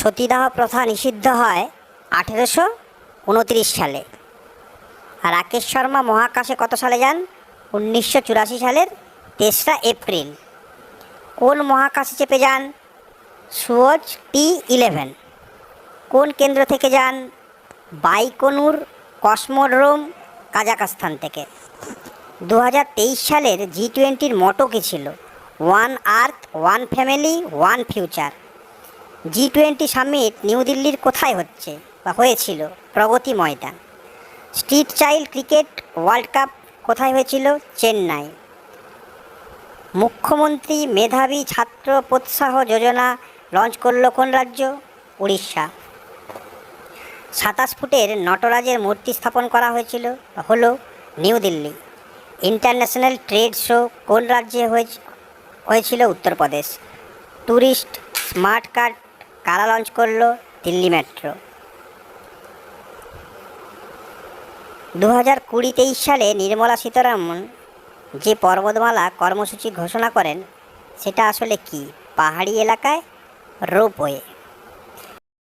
সতীদাহ প্রথা নিষিদ্ধ হয় আঠেরোশো উনত্রিশ সালে। আর রাকেশ শর্মা মহাকাশে কত সালে যান? উনিশশো চুরাশি সালের তেসরা এপ্রিল। কোন মহাকাশে চেপে যান? সুয়জ টি ইলেভেন কোন কেন্দ্র থেকে যান? বাইকনুর, কসমোড্রোম কাজাকস্তান থেকে। দু হাজার তেইশ সালের জি টোয়েন্টির মোটো কী ছিল? One earth, one family, one future. G twenty summit new দিল্লির কোথায় হচ্ছে বা হয়েছিল? Pragati Maidan. Street child cricket world cup কোথায় হয়েছিল? চেন্নাই। মুখ্যমন্ত্রী, মেধাবী ছাত্র প্রোৎসাহ যোজনা লঞ্চ করল কোন রাজ্য? উড়িষ্যা। সাতাশ ফুটের নটরাজের মূর্তি স্থাপন করা হয়েছিল হলো new Delhi. International trade show কোন রাজ্যে হয়েছে, হয়েছিল উত্তরপ্রদেশ। ট্যুরিস্ট স্মার্ট কার্ড কারা লঞ্চ করল? দিল্লি মেট্রো দু হাজার কুড়ি তেইশ সালে নির্মলা সীতারামন যে পর্বতমালা কর্মসূচি ঘোষণা করেন, সেটা আসলে কি? পাহাড়ি এলাকায়? রোপওয়ে।